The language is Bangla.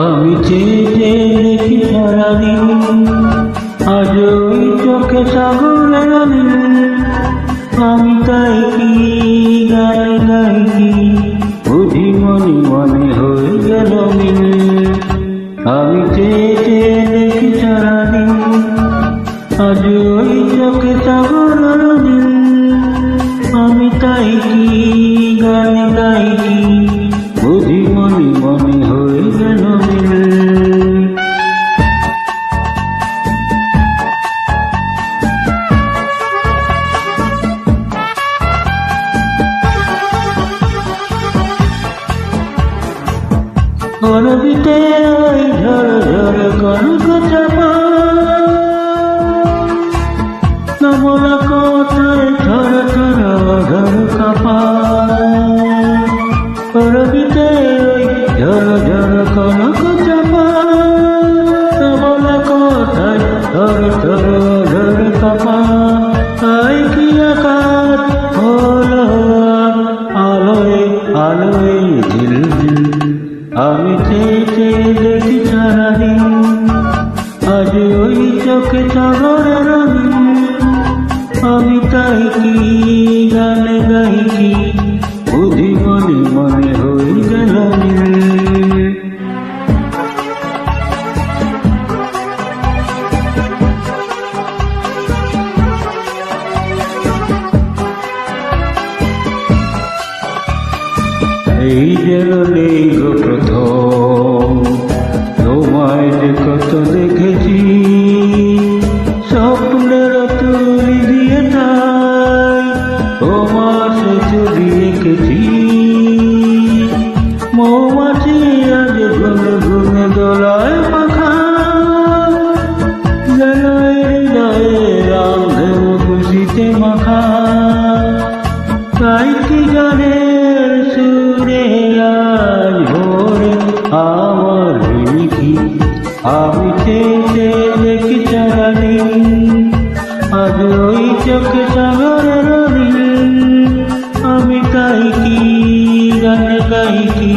আমি চেয়ে দেখি সারাদিন, আজ ওই চোখে সাগরের আমি তাই কি গানে গাই কি? বুঝি মনে হয়ে গেল আমি চেয়ে দেখি সারাদিন, আজ ওই চোখে সাগরের অরবিতে ওই ঝড় ঝড় কনক চাপা নমলা কোথায় ঝড় ঝড় ঝড় কাপা। অরবিতে ওই ঝড় ঝড় কনক চাপা নমলা কোথায় ঝড় ঝড় ঝড় কাপা। তাই কি আকাশ, হলো আলোয় আলোয় আমি চেয়ে চেয়ে দেখি সারাদিন আজ ওই চোখে সাগরের নীল। আমি তাই কি গানে গাই কি বুঝি মনে মনে এই যেন গো প্রথম তোমায় যে কত দেখেছি স্বপ্নের তুলি দিয়ে তাই তোমার সে ছবি এঁকেছি মৌমাছি আজ ঘুমে ঘুমে দোলায় পাখা যেন হৃদয়ে রামধেব খুশিতে মাখা। তাই কি গানের সুরে আজ ভোরে আমার কি আমি চেয়ে দেখি সারাদিন আজ ওই চোখে সাগরের। আমি তাই কি গানে গাই কি